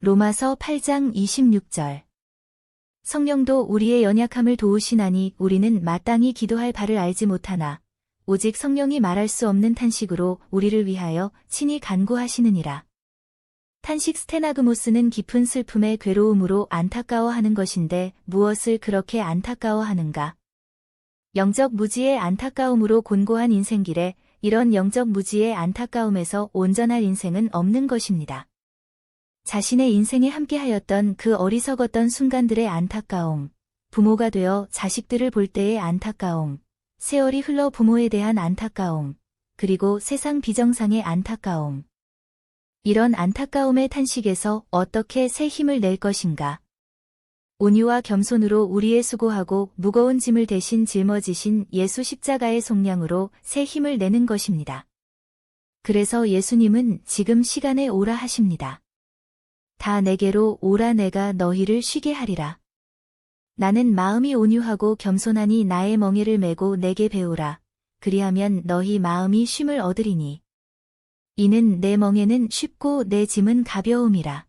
로마서 8장 26절. 성령도 우리의 연약함을 도우시나니 우리는 마땅히 기도할 바를 알지 못하나 오직 성령이 말할 수 없는 탄식으로 우리를 위하여 친히 간구하시느니라. 탄식 스테나그모스는 깊은 슬픔의 괴로움으로 안타까워하는 것인데 무엇을 그렇게 안타까워하는가? 영적 무지의 안타까움으로 곤고한 인생길에 이런 영적 무지의 안타까움에서 온전할 인생은 없는 것입니다. 자신의 인생에 함께하였던 그 어리석었던 순간들의 안타까움, 부모가 되어 자식들을 볼 때의 안타까움, 세월이 흘러 부모에 대한 안타까움, 그리고 세상 비정상의 안타까움. 이런 안타까움의 탄식에서 어떻게 새 힘을 낼 것인가? 온유와 겸손으로 우리의 수고하고 무거운 짐을 대신 짊어지신 예수 십자가의 속량으로 새 힘을 내는 것입니다. 그래서 예수님은 지금 시간에 오라 하십니다. 다 내게로 오라 내가 너희를 쉬게 하리라. 나는 마음이 온유하고 겸손하니 나의 멍에를 메고 내게 배우라. 그리하면 너희 마음이 쉼을 얻으리니. 이는 내 멍에는 쉽고 내 짐은 가벼움이라.